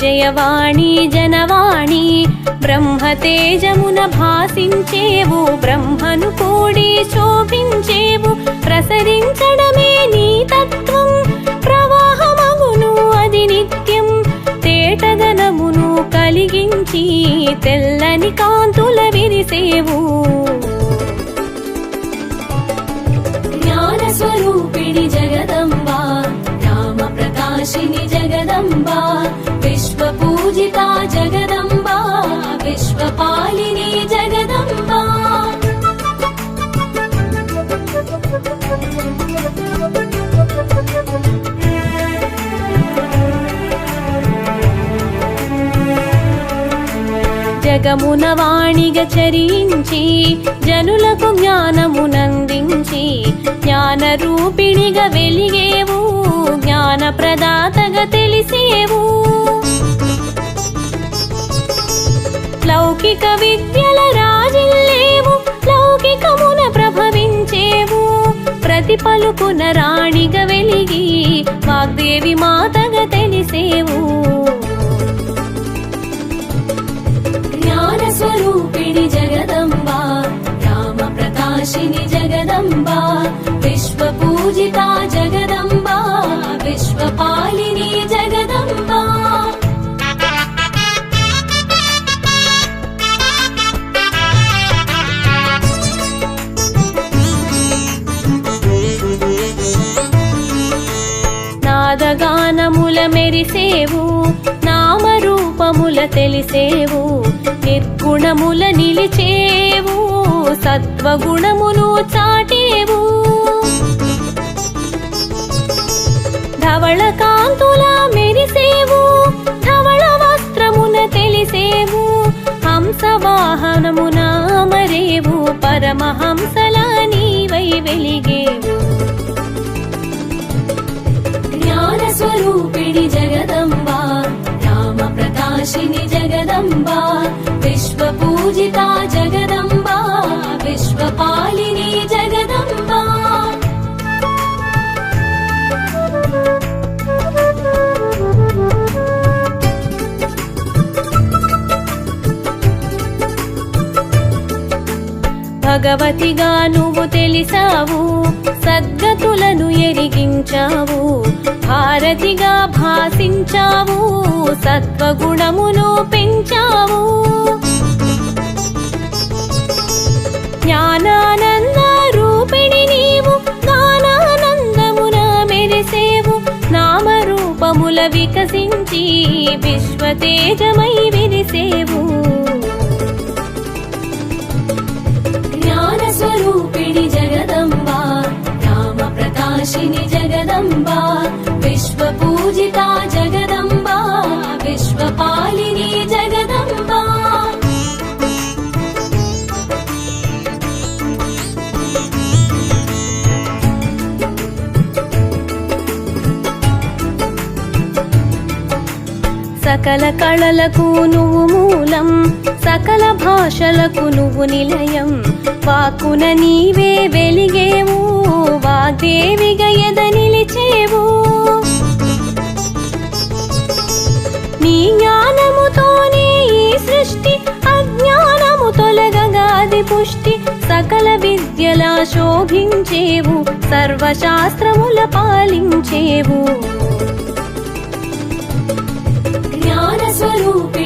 జయవాణి జనవాణి బ్రహ్మ తేజమున భాసించేవు బ్రహ్మను కూడి శోభించేవు ప్రసరించడమే నీ తత్వం ప్రవాహమగును అది నిత్యం తేటదనమును కలిగించి తెల్లని కాంతుల విరిసేవు. జ్ఞాన స్వరూపిణి జగదంబా రామ ప్రకాశిని జగదంబా. పూజిత జగదంబా జగదంబా. జగమున వాణిగ చరించి జనులకు జ్ఞానమునందించి జ్ఞాన రూపిణిగా వెలిగేవు జ్ఞాన ప్రదాతగా తెలిసేవు. లౌకిక విద్యల రాజిల్లేవు లౌకికమున ప్రభవించేవు. ప్రతి పలుకున రాణిగా వెలిగి వాగ్దేవి మాతగా తెలిసేవు. మెరిసేవు నామరూపముల తెలిసేవు నిర్గుణముల నిలిచేవు సత్వగుణమును చాటేవు. ధవళ కాంతుల మెరిసేవు ధవళ వస్త్రమున తెలిసేవు హంస వాహనమున మరేవు పరమహంసల నీవై వెలిగే జ్ఞాన స్వరూపిణి జగదంబా రామ ప్రకాశిని జగదంబా విశ్వ పూజిత జగదంబా విశ్వ పాలిని జగదంబా. భగవతిగా నువ్వు తెలిసావు సద్గతులను ఎరిగించావు. సారథిగా భాసించావు సత్వగుణమును పెంచావు. జ్ఞానానంద రూపిణి నీవు జ్ఞానానందమున మెరిసేవు. నామరూపముల వికసించి విశ్వతేజమై విరిసేవు జ్ఞాన స్వరూపిణి జగదంబా సకల కళలకు నువ్వు మూలం సకల భాషలకు నువ్వు నిలయం. వాకున నీవే వెలిగేవు వాగ్దేవిగా ఎద నిలిచేవు. నీ జ్ఞానముతోనే ఈ సృష్టి అజ్ఞానము తొలగగాది పుష్టి సకల విద్యలా శోభించేవు సర్వశాస్త్రముల పాలించేవు. sonho.